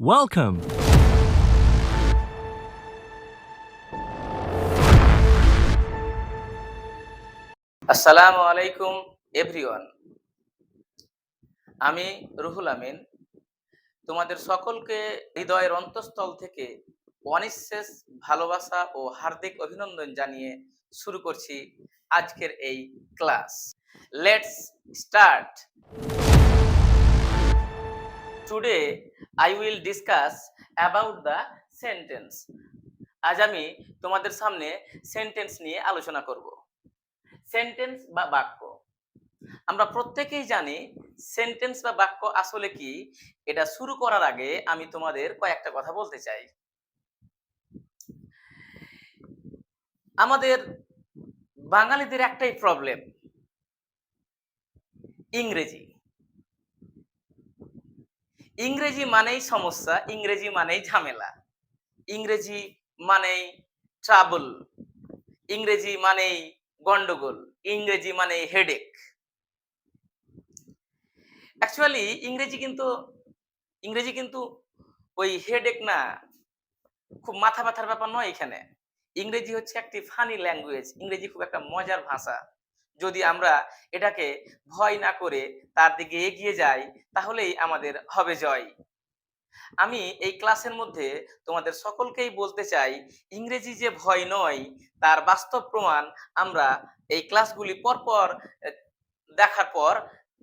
Welcome. আসসালামু আলাইকুম, everyone. আমি রুহুল আমিন। তোমাদের সকলকে হৃদয়ের অন্তঃস্থল থেকে অনিঃশেষ ভালোবাসা ও হার্দিক অভিনন্দন জানিয়ে শুরু করছি আজকের এই class. Let's start today I will discuss about the sentence আজ আমি তোমাদের সামনে সেন্টেন্স নিয়ে আলোচনা করব। সেন্টেন্স বা বাক্য। আমরা প্রত্যেকেই জানি সেন্টেন্স বা বাক্য আসলে কি, এটা শুরু করার আগে আমি তোমাদের কয়েকটা কথা বলতে চাই। আমাদের বাঙালিদের একটাই প্রবলেম ইংরেজি। ইংরেজি মানেই সমস্যা, ইংরেজি মানেই ঝামেলা। ইংরেজি মানেই ট্রাবল ইংরেজি মানেই গন্ডগোল, ইংরেজি মানে হেডেক অ্যাকচুয়ালি ইংরেজি কিন্তু ইংরেজি কিন্তু ওই হেডেক না, খুব মাথা ব্যথার ব্যাপার নয় এখানে। ইংরেজি হচ্ছে একটি ফানি ল্যাঙ্গুয়েজ ইংরেজি খুব একটা মজার ভাষা। যদি আমরা এটাকে ভয় না করে তার দিকে এগিয়ে যাই, তাহলেই আমাদের হবে জয়। আমি এই ক্লাসের মধ্যে তোমাদের সকলকেই বলতে চাই, ইংরেজি যে ভয় নয়, তার বাস্তব প্রমাণ আমরা এই ক্লাসগুলি পরপর দেখার পর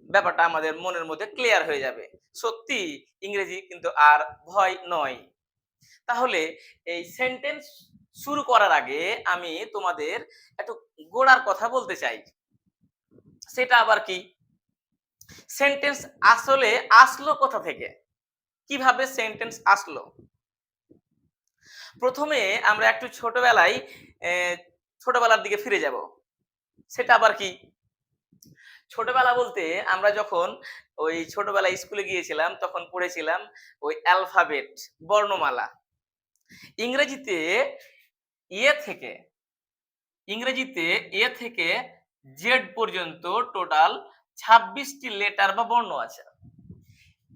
ব্যাপারটা আমাদের মনের মধ্যে ক্লিয়ার হয়ে যাবে। সত্যি ইংরেজি কিন্তু আর ভয় নয়। তাহলে এই সেন্টেন্স শুরু করার আগে আমি তোমাদের একটু গোড়ার কথা বলতে চাই। সেটা আবার কি? সেন্টেন্স আসলে আসলো কোথা থেকে? কীভাবে সেন্টেন্স আসলো? প্রথমে আমরা একটু ছোটবেলায় ছোটবেলার দিকে ফিরে যাব। সেটা আবার কি? ছোটবেলা বলতে আমরা যখন ওই ছোটবেলায় স্কুলে গিয়েছিলাম, তখন পড়েছিলাম ওই অ্যালফাবেট বর্ণমালা। ইংরেজিতে এ থেকে, ইংরেজিতে এ থেকে জেড পর্যন্ত টোটাল ছাব্বিশটি লেটার বা বর্ণ আছে।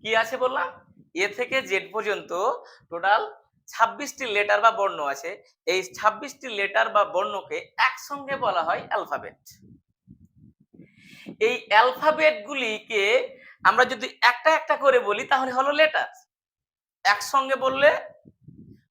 কি আছে বললাম? এ থেকে জেড পর্যন্ত টোটাল ছাব্বিশটি লেটার বা বর্ণ আছে। এই ছাব্বিশটি লেটার বা বর্ণকে একসঙ্গে বলা হয় অ্যালফাবেট এই অ্যালফাবেট গুলিকে আমরা যদি একটা একটা করে বলি, তাহলে হলো লেটার একসঙ্গে বললে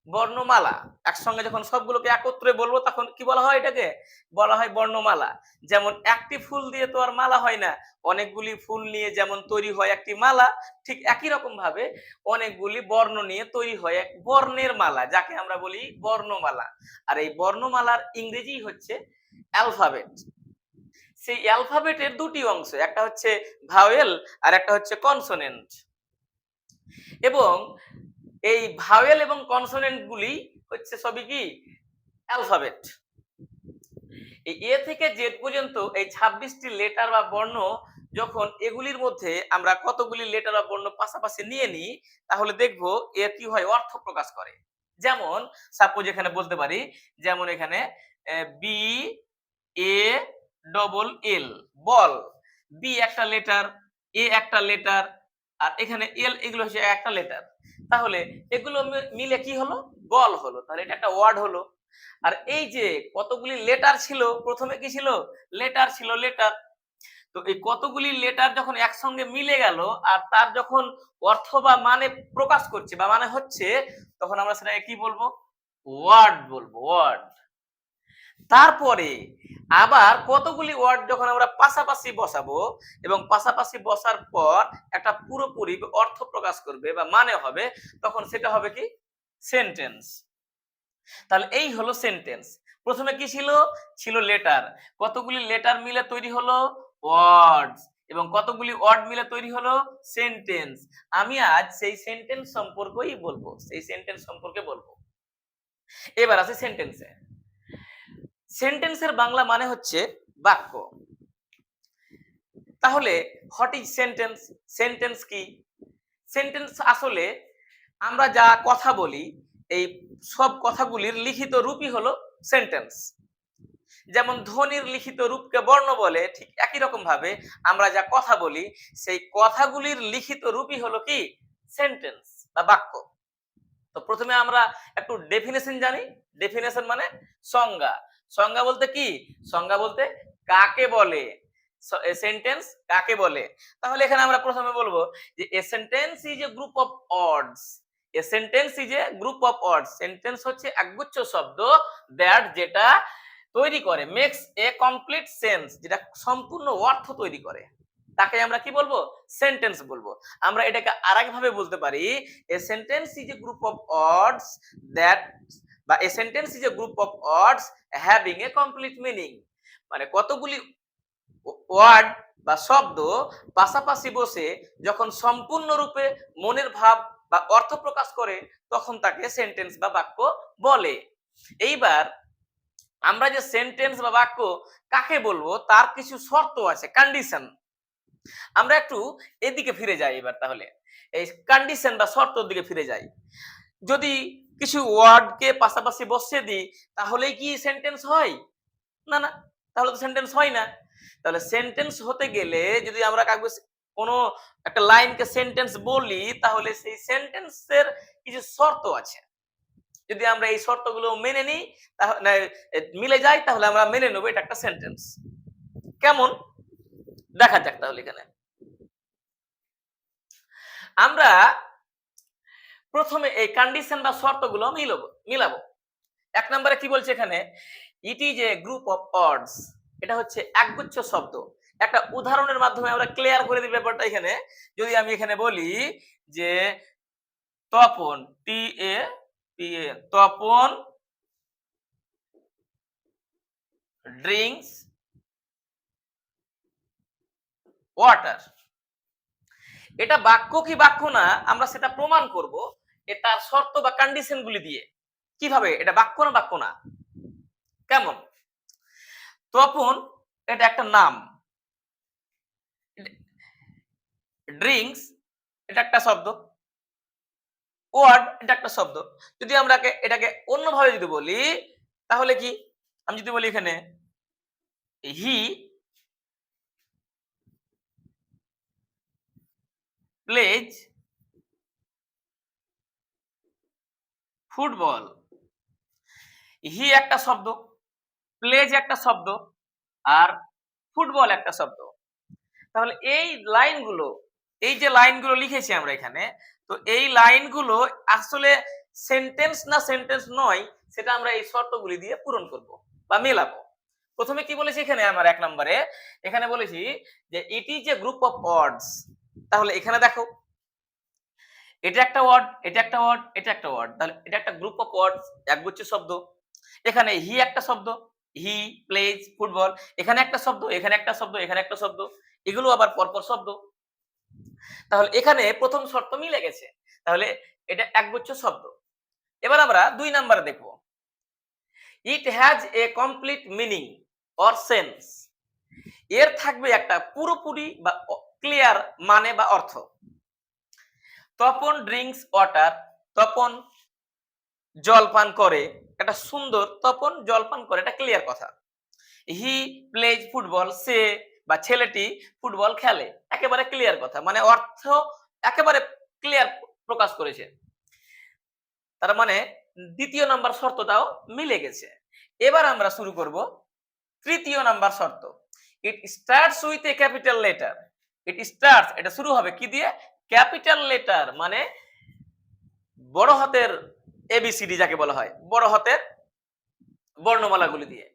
বর্ণমালা। একসঙ্গে যখন সবগুলোকে একত্রে বলব, তখন কি বলা হয় এটাকে? বলা হয় বর্ণমালা। যেমন একটি ফুল দিয়ে তো আর মালা হয় না। অনেকগুলি ফুল নিয়ে যেমন তৈরি হয় একটি মালা, ঠিক একই রকম ভাবে অনেকগুলি বর্ণ নিয়ে তৈরি হয় এক বর্ণের মালা, যাকে আমরা বলি বর্ণমালা। আর এই বর্ণমালার ইংরেজি হচ্ছে অ্যালফাবেট। সেই অ্যালফাবেটের দুটি অংশ, একটা হচ্ছে ভাওয়েল আর একটা হচ্ছে কনসোনেন্ট। এবং এই ভাওয়েল এবং কনসোনেন্ট গুলি হচ্ছে সবই কি? অ্যালফাবেট। এই এ থেকে জেড পর্যন্ত এই ছাব্বিশটি লেটার বা বর্ণ যখন এগুলির মধ্যে আমরা কতগুলি লেটার বা বর্ণ পাশাপাশি নিয়ে নিই, তাহলে দেখব এর কি হয়, অর্থ প্রকাশ করে। যেমন সাপোজ এখানে বলতে পারি, যেমন এখানে B A double L ball. B একটা লেটার এ একটা লেটার আর এখানে এল এগুলো হচ্ছে একটা লেটার তাহলে এগুলো মিলে কি হলো? বল হলো। তাহলে এটা একটা ওয়ার্ড হলো। আর এই যে কতগুলি লেটার ছিল, প্রথমে কি ছিল? লেটার ছিল লেটার তো এই কতগুলি লেটার যখন একসঙ্গে মিলে গেল আর তার যখন অর্থ বা মানে প্রকাশ করছে বা মানে হচ্ছে, তখন আমরা সেটাকে কি বলব? ওয়ার্ড বলব ওয়ার্ড তারপরে আবার কতগুলি ওয়ার্ড যখন আমরা পাশাপাশি বসাবো এবং পাশাপাশি বসার পর একটা পুরোপুরি অর্থ প্রকাশ করবে বা মানে হবে, তখন সেটা হবে কি? সেন্টেন্স। তাহলে এই হলো সেন্টেন্স। প্রথমে কি ছিল? ছিল লেটার। কতগুলি লেটার মিলে তৈরি হলো? ওয়ার্ডস। এবং কতগুলি ওয়ার্ড মিলে তৈরি হলো? সেন্টেন্স। আমি আজ সেই সেন্টেন্স সম্পর্কেই বলব। সেই সেন্টেন্স সম্পর্কে বলব। এবার আছে সেন্টেন্সে। সেন্টেন্সের বাংলা মানে হচ্ছে বাক্য। তাহলে হোয়াট ইজ সেন্টেন্স? সেন্টেন্স কি? সেন্টেন্স আসলে আমরা যা কথা বলি, এই সব কথাগুলির লিখিত রূপই হলো সেন্টেন্স। যেমন ধ্বনির লিখিত রূপকে বর্ণ বলে, ঠিক একই রকম ভাবে আমরা যা কথা বলি, সেই কথাগুলির লিখিত রূপই হলো কি? সেন্টেন্স বা বাক্য। তো প্রথমে আমরা একটু ডেফিনেশন জানি। ডেফিনেশন মানে সংজ্ঞা। সংজ্ঞা বলতে কি? সংজ্ঞা বলতে কাকে বলে? সেন্টেন্স কাকে বলে? তাহলে এখানে আমরা প্রথমে বলব যে a sentence is a group of words a sentence is a group of words sentence হচ্ছে একগুচ্ছ শব্দ দ্যাট যেটা তৈরি করে মেক্স এ কমপ্লিট সেন্স যেটা সম্পূর্ণ অর্থ তৈরি করে। তাকে আমরা কি বলব? সেন্টেন্স বলব। আমরা এটাকে ভাবে বলতে পারি, a sentence is a group of words that বা a sentence is a group of words having a complete meaning মানে কতগুলি ওয়ার্ড বা শব্দ পাশাপাশি বসে যখন সম্পূর্ণরূপে মনের ভাব বা অর্থ প্রকাশ করে, তখন তাকে সেন্টেন্স বা বাক্য বলে। এইবার আমরা যে সেন্টেন্স বা বাক্য কাকে বলব, তার কিছু শর্ত আছে কন্ডিশন আমরা একটু এদিকে ফিরে যাই এবার তাহলে। এই কন্ডিশন বা শর্তর দিকে ফিরে যাই। যদি কিছু ওয়ার্ডকে পাশাপাশি বসিয়ে দিই, তাহলেই কি সেন্টেন্স হয়? না না, তাহলে তো সেন্টেন্স হয় না। তাহলে সেন্টেন্স হতে গেলে যদি আমরা কাগজ, কোনো একটা লাইনকে সেন্টেন্স বলি, তাহলে সেই সেন্টেন্সের কিছু শর্ত আছে। যদি আমরা এই শর্তগুলো মেনে নিই তাহলে মিলে যাই তাহলে আমরা মেনে নেব এটা একটা সেন্টেন্স কেমন? দেখা যাক তাহলে এখানে। আমরা প্রথমে এই কন্ডিশন বা শর্তগুলো মিলাবো মিলাবো। এক নম্বরে কি বলছে এখানে? It is a group of words এটা হচ্ছে একগুচ্ছ শব্দ। একটা উদাহরণের মাধ্যমে আমরা ক্লিয়ার করে দিই ব্যাপারটা এখানে। যদি আমি এখানে বলি যে, Tapan T A P A Tapan drinks water এটা বাক্য কি বাক্য না, আমরা সেটা প্রমাণ করব। এ তার শর্ত বা কন্ডিশন গুলি দিয়ে। কীভাবে? এটা বাক্য না বাক্য না? কেমন? তপন, এটা একটা নাম। ড্রিঙ্কস এটা একটা শব্দ। ওয়ার্ড এটা একটা শব্দ। যদি আমরা এটাকে অন্যভাবে যদি বলি, তাহলে কি? আমি যদি বলি এখানে হি প্লেজ ফুটবল। হি একটা শব্দ প্লেজ একটা শব্দ, আর ফুটবল একটা শব্দ। তাহলে এই লাইনগুলো, এই যে লাইনগুলো লিখেছি আমরা এখানে, তো এই লাইনগুলো আসলে সেন্টেন্স না সেন্টেন্স নয়, সেটা আমরা এই শর্তগুলি দিয়ে পূরণ করব বা মেলাবো। প্রথমে কি বলেছি এখানে আমার এক নম্বরে? এখানে বলেছি যে it is a group of words তাহলে এখানে দেখো এটা একটা ওয়ার্ড এটা একটা ওয়ার্ড এটা একটা ওয়ার্ড তাহলে এটা একটা গ্রুপ অফ ওয়ার্ডস একগুচ্ছ শব্দ। এখানে হি একটা শব্দ হি প্লেজ ফুটবল এখানে একটা শব্দ, এখানে একটা শব্দ, এখানে একটা শব্দ। এগুলো আবার পরপর শব্দ। তাহলে এখানে প্রথম শর্ত মিলে গেছে। তাহলে এটা একগুচ্ছ শব্দ। এবার আমরা দুই নাম্বারে দেখব। It has a complete meaning or sense এর থাকবে একটা পুরোপুরি বা ক্লিয়ার মানে বা অর্থ। তপন ড্রিঙ্কস ওয়াটার তপন জল পান করে, একটা সুন্দর তপন জল পান করে, এটা ক্লিয়ার কথা। হি প্লেজ ফুটবল সে বা ছেলেটি ফুটবল খেলে, একেবারে ক্লিয়ার কথা মানে অর্থ একেবারে ক্লিয়ার প্রকাশ করেছে। তার মানে দ্বিতীয় নাম্বার শর্তটাও মিলে গেছে। এবার আমরা শুরু করব তৃতীয় নাম্বার শর্ত। It starts with a capital letter it starts এটা শুরু হবে কি দিয়ে? ক্যাপিটাল লেটার মানে বড় হাতের এবিসিডি যাকে বলা হয়, বড় হাতের বর্ণমালাগুলি দিয়ে।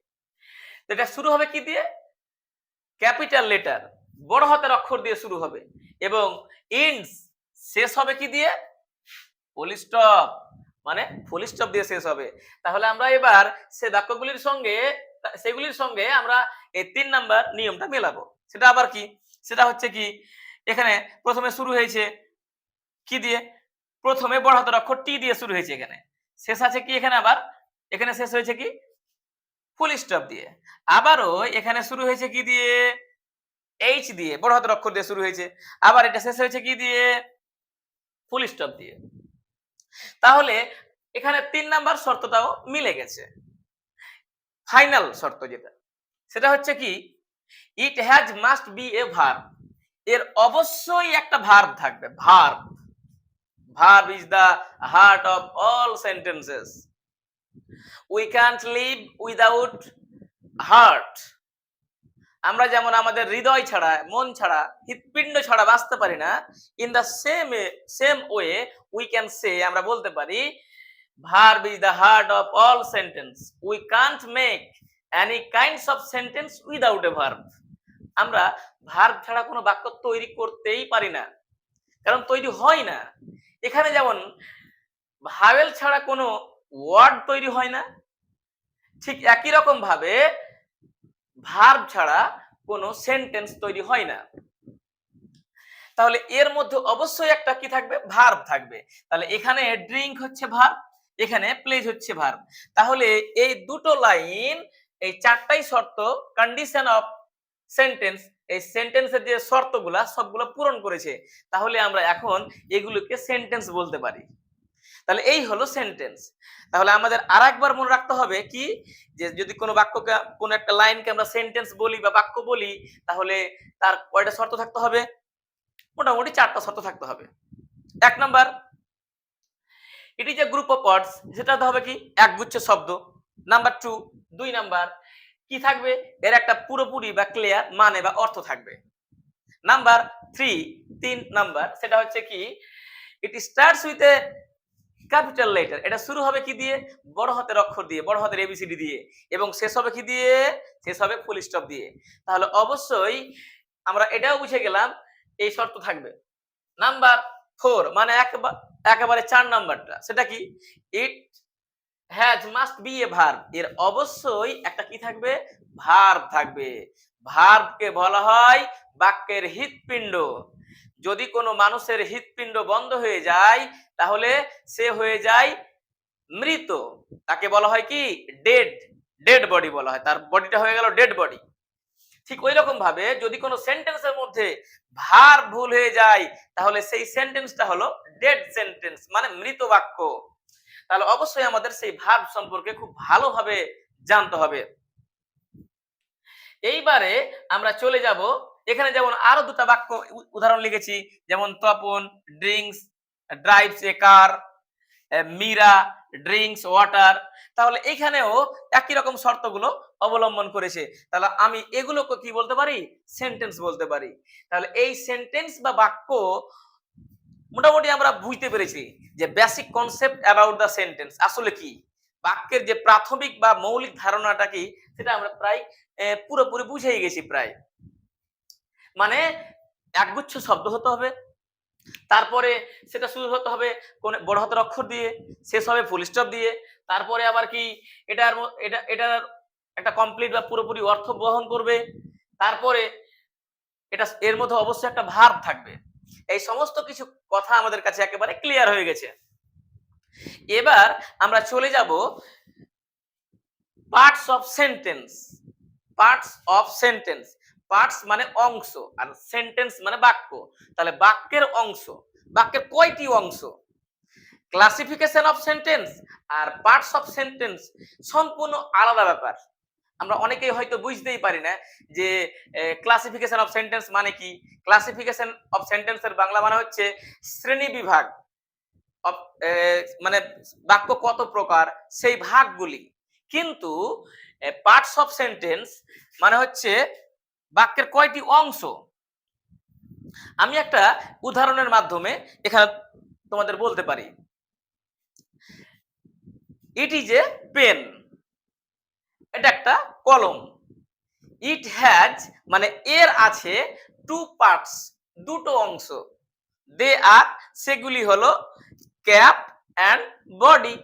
এটা শুরু হবে কি দিয়ে? ক্যাপিটাল লেটার, বড় হাতের অক্ষর দিয়ে শুরু হবে এবং ইন্ডস শেষ হবে কি দিয়ে? ফুল স্টপ মানে ফুল স্টপ দিয়ে শেষ হবে। তাহলে আমরা এবার সে বাক্যগুলির সঙ্গে, সেগুলির সঙ্গে আমরা এই তিন নাম্বার নিয়মটা মেলাবো। সেটা আবার কি? সেটা হচ্ছে কি? এখানে প্রথমে শুরু হয়েছে কি দিয়ে? প্রথমে বড় হাতের অক্ষর টি দিয়ে শুরু হয়েছে এখানে। শেষ আছে কি এখানে আবার? এখানে শেষ হয়েছে কি? ফুল স্টপ দিয়ে। আবারও এখানে শুরু হয়েছে কি দিয়ে? এইচ দিয়ে, বড় হাতের অক্ষর দিয়ে শুরু হয়েছে। আবার এটা শেষ হয়েছে কি দিয়ে? ফুল স্টপ দিয়ে। তাহলে এখানে তিন নাম্বার শর্তটাও মিলে গেছে। ফাইনাল শর্ত যেটা। সেটা হচ্ছে কি? It has must be a verb এর অবশ্যই একটা ভার্ব থাকবে verb verb is the heart of all sentences we can't live without heart আমরা যেমন আমাদের হৃদয় ছাড়া, মন ছাড়া, হৃৎপিণ্ড ছাড়া বাঁচতে পারি না in the same same way we can say আমরা বলতে পারি verb is the heart of all sentence we can't make any kinds of sentence without a verb আমরা ভার্ব ছাড়া কোনো বাক্য তৈরি করতেই পারি না, কারণ তৈরি হয় না। এখানে যেমন, ভাওয়েল ছাড়া কোনো ওয়ার্ড তৈরি হয় না, ঠিক একই রকম ভাবে ভার্ব ছাড়া কোনো সেন্টেন্স তৈরি হয় না। তাহলে এর মধ্যে অবশ্যই একটা কি থাকবে? ভার্ব থাকবে। তাহলে এখানে ড্রিঙ্ক হচ্ছে ভার্ব এখানে প্লেজ হচ্ছে ভার্ব তাহলে এই দুটো লাইন এই চারটাই শর্ত কন্ডিশন অফ সেন্টেন্স এই সেন্টেন্সের যে শর্তগুলা সবগুলো পূরণ করেছে, তাহলে আমরা এখন এগুলোকে সেন্টেন্স বলতে পারি। তাহলে এই হলো সেন্টেন্স তাহলে আমাদের আর একবার মনে রাখতে হবে কি? যে যদি কোনো বাক্যকে, কোনো একটা লাইনকে আমরা সেন্টেন্স বলি বা বাক্য বলি, তাহলে তার কয়টা শর্ত থাকতে হবে? মোটামুটি চারটা শর্ত থাকতে হবে। এক number it is a group of words সেটাতে হবে কি? একগুচ্ছ শব্দ। নাম্বার টু দুই নাম্বার কি থাকবে? এর একটা পুরোপুরি বা ক্লিয়ার মানে বা অর্থ থাকবে। নাম্বার থ্রি তিন নাম্বার সেটা হচ্ছে কি? It starts with a capital letter এটা শুরু হবে কি দিয়ে? বড় হাতের অক্ষর দিয়ে, বড় হাতের এবিসিডি দিয়ে। এবং শেষ হবে কি দিয়ে? শেষ হবে ফুল স্টপ দিয়ে। তাহলে অবশ্যই আমরা এটাও বুঝে গেলাম, এই শর্ত থাকবে। নাম্বার ফোর মানে একবার একেবারে চার নাম্বারটা সেটা কি? It has must be a verb এর অবশ্যই একটা কি থাকবে? ভার্ব থাকবে। ভার্বকে বলা হয় বাক্যের হৃৎপিণ্ড। যদি কোনো মানুষের হৃৎপিণ্ড বন্ধ হয়ে যায়, তাহলে সে হয়ে যায় মৃত। তাকে বলা হয় কি? ডেড ডেড বডি বলা হয়। তার বডিটা হয়ে গেল ডেড বডি ঠিক ওই রকম ভাবে যদি কোনো সেন্টেন্সের মধ্যে ভার ভুল হয়ে যায়, তাহলে সেই সেন্টেন্সটা হলো ডেড সেন্টেন্স মানে মৃত বাক্য। তাহলে অবশ্যই আমাদের সেই ভার্ব সম্পর্কে খুব ভালোভাবে জানতে হবে। এইবারে আমরা চলে যাব, এখানে যেমন আরও দুটো বাক্য উদাহরণ লিখেছি, যেমন Tapan drinks drives a car Meera drinks water. তাহলে এখানেও একই রকম শর্তগুলো অবলম্বন করেছে। তাহলে আমি এগুলোকে কি বলতে পারি? সেন্টেন্স বলতে পারি। তাহলে এই সেন্টেন্স বা বাক্য মোটামুটি আমরা বুঝতে পেরেছি যে basic concept about the sentence আসলে কি? বাক্যের যে প্রাথমিক বা মৌলিক ধারণাটা কি, সেটা আমরা প্রায় পুরোপুরি বুঝেই গেছি প্রায়। মানে একগুচ্ছ শব্দ হতে হবে, তারপরে সেটা শুরু হতে হবে কোন বড় হাতের অক্ষর দিয়ে, শেষ হবে ফুল স্টপ দিয়ে, তারপরে আবার কি এটার এটা, এটার একটা কমপ্লিট বা পুরোপুরি অর্থ বহন করবে, তারপরে এটা, এর মধ্যে অবশ্যই একটা ভার্ব থাকবে। এই সমস্ত কিছু কথা আমাদের কাছে একেবারে ক্লিয়ার হয়ে গেছে। এবার আমরা চলে যাব parts of sentence parts of sentence parts মানে অংশ আর সেন্টেন্স মানে বাক্য। তাহলে বাক্যের অংশ, বাক্যের কয়টি অংশ? ক্লাসিফিকেশন অফ সেন্টেন্স আর পার্টস অফ সেন্টেন্স সম্পূর্ণ আলাদা ব্যাপার। আমরা অনেকেই হয়তো বুঝতেই পারি না যে ক্লাসিফিকেশন অফ সেন্টেন্স মানে কি? ক্লাসিফিকেশন অফ সেন্টেন্সের বাংলা মানে হচ্ছে শ্রেণি বিভাগ মানে বাক্য কত প্রকার, সেই ভাগগুলি। কিন্তু পার্টস অফ সেন্টেন্স মানে হচ্ছে বাক্যের কয়টি অংশ? আমি একটা উদাহরণের মাধ্যমে এখানে তোমাদের বলতে পারি। ইট ইজ এ পেন এটা একটা কলম। ইট হ্যাজ মানে এর আছে টু পার্টস দুটো অংশ। দে আর সেগুলি হলো ক্যাপ অ্যান্ড বডি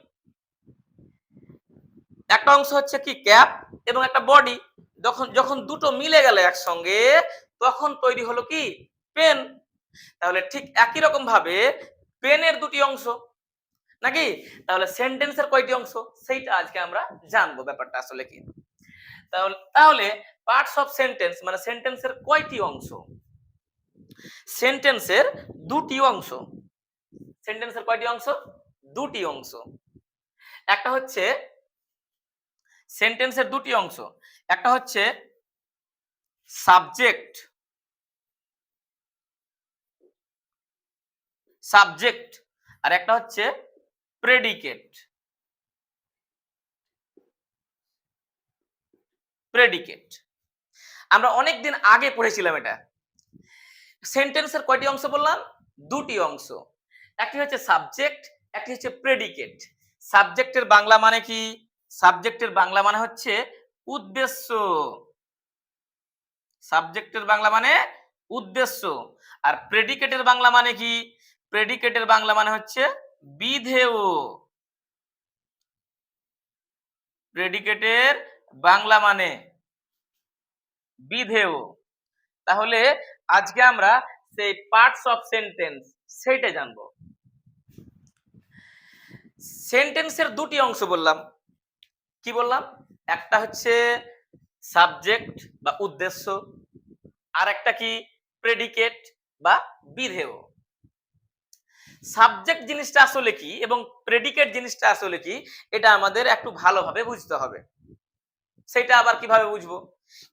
একটা অংশ হচ্ছে কি ক্যাপ এবং একটা বডি যখন যখন দুটো মিলে গেল একসঙ্গে, তখন তৈরি হলো কি? পেন তাহলে ঠিক একই রকম ভাবে পেনের দুটি অংশ। নাকি? তাহলে সেন্টেন্সের কয়টি অংশ? সেইটা আজকে আমরা জানব ব্যাপারটা আসলে কি। তাহলে তাহলে পার্টস অফ সেন্টেন্স মানে সেন্টেন্সের কয়টি অংশ? সেন্টেন্সের দুটি অংশ। সেন্টেন্সের কয়টি অংশ? দুটি অংশ। একটা হচ্ছে সেন্টেন্সের দুটি অংশ। একটা হচ্ছে সাবজেক্ট সাবজেক্ট আর একটা হচ্ছে প্রেডিকেট প্রেডিকেট আমরা অনেক দিন আগে পড়েছিলাম এটা। সেন্টেন্সের কয়টি অংশ বললাম? দুটি অংশ। একটি হচ্ছে সাবজেক্ট একটি হচ্ছে প্রেডিকেট সাবজেক্টের বাংলা মানে কি? সাবজেক্টের বাংলা মানে হচ্ছে উদ্দেশ্য। সাবজেক্টের বাংলা মানে উদ্দেশ্য। আর প্রেডিকেটের বাংলা মানে কি? প্রেডিকেটের বাংলা মানে হচ্ছে বিধেয়। প্রেডিকেটের বাংলা মানে বিধেয়। তাহলে আজকে আমরা সেই পার্টস অফ সেন্টেন্স সেইটা জানব। সেন্টেন্সের দুটি অংশ বললাম। কি বললাম? একটা হচ্ছে সাবজেক্ট বা উদ্দেশ্য আর একটা কি? প্রেডিকেট বা বিধেয়। সাবজেক্ট জিনিসটা আসলে কি এবং প্রেডিকেট জিনিসটা আসলে কি, এটা আমাদের একটু ভালোভাবে বুঝতে হবে। সেটা আবার কীভাবে বুঝব?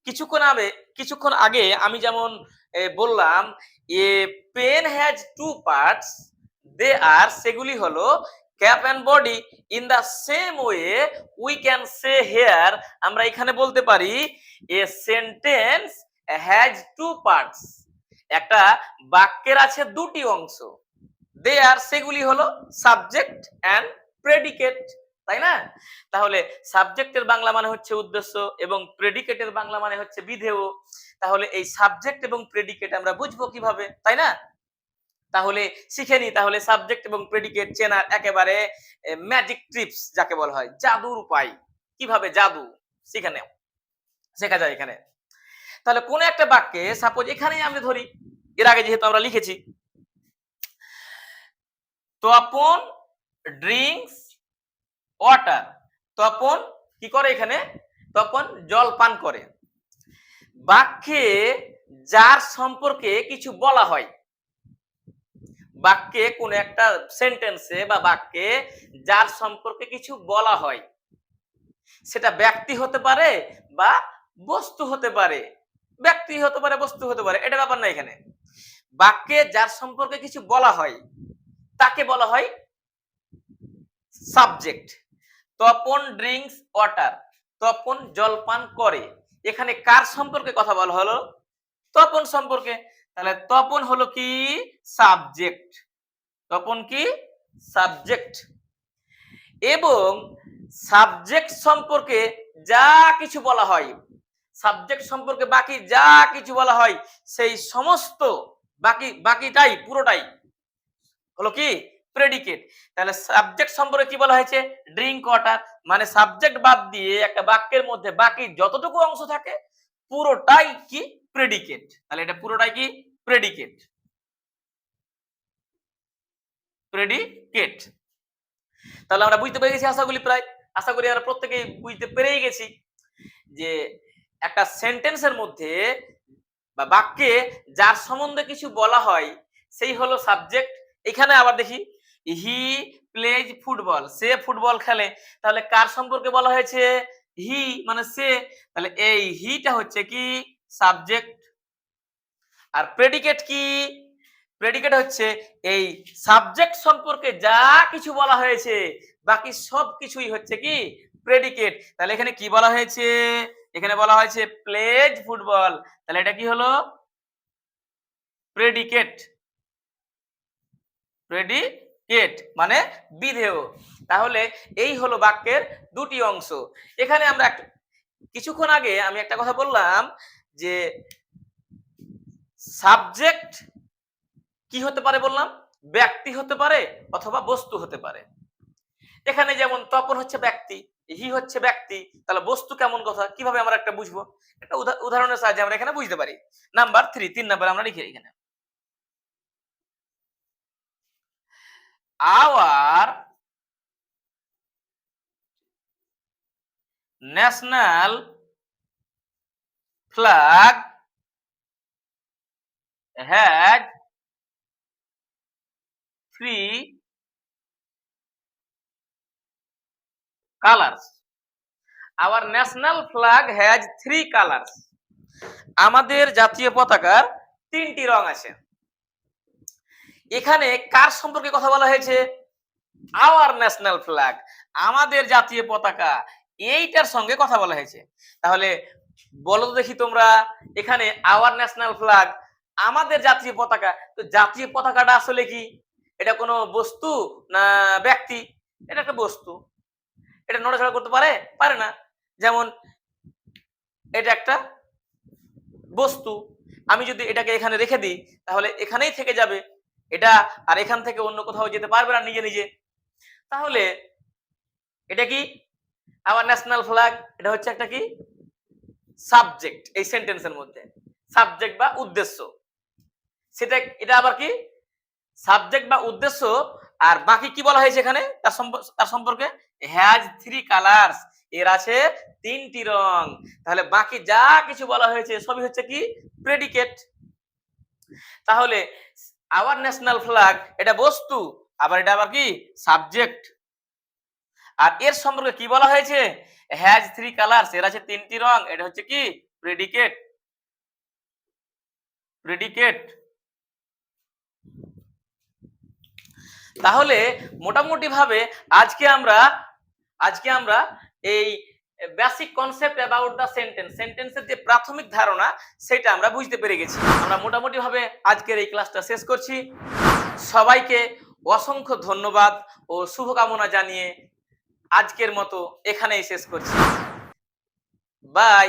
কিছুক্ষণ আগে কিছুক্ষণ আগে আমি যেমন বললাম, a pen has two parts they are সেগুলি হলো cap and body in the same way we can say here আমরা এখানে বলতে পারি a sentence has two parts একটা বাক্যের আছে দুটি অংশ। দে আর সেগুলি হলো সাবজেক্ট অ্যান্ড প্রেডিকেট তাই না? তাহলে সাবজেক্টের বাংলা মানে হচ্ছে উদ্দেশ্য এবং প্রেডিকেটের বাংলা মানে হচ্ছে বিধেয়। তাহলে এই সাবজেক্ট এবং প্রেডিকেট আমরা বুঝব কীভাবে, তাই না? তাহলে শিখে নি, তাহলে সাবজেক্ট এবং প্রেডিকেট চেনার একেবারে ম্যাজিক ট্রিপস যাকে বলা হয়, জাদুর উপায়। কীভাবে জাদু? শিখে শেখা যায় এখানে। তাহলে কোন একটা বাক্যে সাপোজ এখানেই আমি ধরি, এর আগে যেহেতু আমরা লিখেছি তপন ড্রিঙ্কস ওয়াটার। তপন কি করে এখানে? তপন জল পান করে। বাক্যে যার সম্পর্কে কিছু বলা হয়। বাক্যে কোন একটা সেন্টেন্সে বা বাক্যে যার সম্পর্কে কিছু বলা হয়। সেটা ব্যক্তি হতে পারে বা বস্তু হতে পারে। ব্যক্তি হতে পারে, বস্তু হতে পারে, এটা ব্যাপার না এখানে। বাক্যে যার সম্পর্কে কিছু বলা হয় তাকে বলা হয় subject. Tapan drinks water. Tapan জলপান করে। এখানে কার সম্পর্কে কথা বলা হলো? তপন সম্পর্কে। তাহলে তপন হলো কি? সাবজেক্ট। তপন কি? সাবজেক্ট। এবং সাবজেক্ট সম্পর্কে যা কিছু বলা হয়, সাবজেক্ট সম্পর্কে বাকি যা কিছু বলা হয়, সেই সমস্ত বাকি, বাকিটাই, পুরোটাই হলো কি? প্রেডিকেট তাহলে সাবজেক্ট সম্পর্কে কি বলা হয়েছে? ড্রিঙ্ক ওয়াটার মানে সাবজেক্ট বাদ দিয়ে একটা বাক্যের মধ্যে বাকি যতটুকু অংশ থাকে, পুরোটাই কি? প্রেডিকেট তাহলে এটা পুরোটাই কি? প্রেডিকেট প্রেডিকেট তাহলে আমরা বুঝতে পেরে গেছি আশাগুলি প্রায়। আশা করি আমরা প্রত্যেকেই বুঝতে পেরেই গেছি যে একটা সেন্টেন্সের মধ্যে বা বাক্যে যার সম্বন্ধে কিছু বলা হয়, সেই হলো সাবজেক্ট এখানে আবার দেখি, হি প্লেজ ফুটবল, সে ফুটবল খেলে। তাহলে কার সম্পর্কে বলা হয়েছে? হি মানে সে। তাহলে এই হিটা হচ্ছে কি? সাবজেক্ট। আর প্রেডিকেট কি? প্রেডিকেট হচ্ছে এই সাবজেক্ট সম্পর্কে যা কিছু বলা হয়েছে, বাকি সব কিছুই হচ্ছে কি? প্রেডিকেট। তাহলে এখানে কি বলা হয়েছে? এখানে বলা হয়েছে প্লেজ ফুটবল। তাহলে এটা কি হলো? প্রেডিকেট। প্রেডিকেট মানে বিধেয়। তাহলে এই হলো বাক্যের দুটি অংশ। এখানে আমরা কিছুক্ষণ আগে আমি একটা কথা বললাম যে সাবজেক্ট কি হতে পারে বললাম? ব্যক্তি হতে পারে অথবা বস্তু হতে পারে। এখানে যেমন তপন হচ্ছে ব্যক্তি, হি হচ্ছে ব্যক্তি, তাহলে বস্তু কেমন কথা? কীভাবে আমরা একটা বুঝব? একটা উদাহরণের সাহায্যে আমরা এখানে বুঝতে পারি। নাম্বার থ্রি তিন নাম্বার আমরা লিখি এখানে। Our national flag has three colours our national flag has three colours আমাদের জাতীয় পতাকার তিনটি রং আছে। এখানে কার সম্পর্কে কথা বলা হয়েছে? আওয়ার ন্যাশনাল ফ্ল্যাগ আমাদের জাতীয় পতাকা, এইটার সঙ্গে কথা বলা হয়েছে। তাহলে বলো তো দেখি তোমরা, এখানে আওয়ার ন্যাশনাল ফ্ল্যাগ আমাদের জাতীয় পতাকা, তো জাতীয় পতাকাটা আসলে কি? এটা কোনো বস্তু না ব্যক্তি? এটা একটা বস্তু। এটা নড়াচড়া করতে পারে? পারে না। যেমন এটা একটা বস্তু। আমি যদি এটাকে এখানে রেখে দিই, তাহলে এখানেই থেকে যাবে। এটা আর এখান থেকে অন্য কোথাও যেতে পারবে না নিজে নিজে। তাহলে এটা কি? আমার ন্যাশনাল ফ্ল্যাগ এটা হচ্ছে একটা কি? সাবজেক্ট এই সেন্টেন্সের মধ্যে। সাবজেক্ট বা উদ্দেশ্য। সেটা, এটা আবার কি? সাবজেক্ট বা উদ্দেশ্য, আর বাকি কি বলা হয়েছে এখানে? তার সম্পর্কে? হ্যাজ থ্রি কালার্স এর আছে তিনটি রং। তাহলে বাকি যা কিছু বলা হয়েছে, সবই হচ্ছে কি? প্রেডিকেট তাহলে আওয়ার ন্যাশনাল ফ্ল্যাগ এটা বস্তু, আবার এটা আবার কি? সাবজেক্ট আর এর সম্পর্কে কি বলা হয়েছে? হ্যাজ থ্রি কালার্স এর আছে তিনটি রং, এটা হচ্ছে কি? প্রেডিকেট প্রেডিকেট তাহলে মোটামুটি ভাবে আজকে আমরা আজকে আমরা এই basic concept about the sentence সেন্টেন্সের যে প্রাথমিক ধারণা, সেটা আমরা বুঝতে পেরে গেছি। আমরা মোটামুটিভাবে আজকের এই ক্লাসটা শেষ করছি। সবাইকে অসংখ্য ধন্যবাদ ও শুভকামনা জানিয়ে আজকের মতো এখানেই শেষ করছি। বাই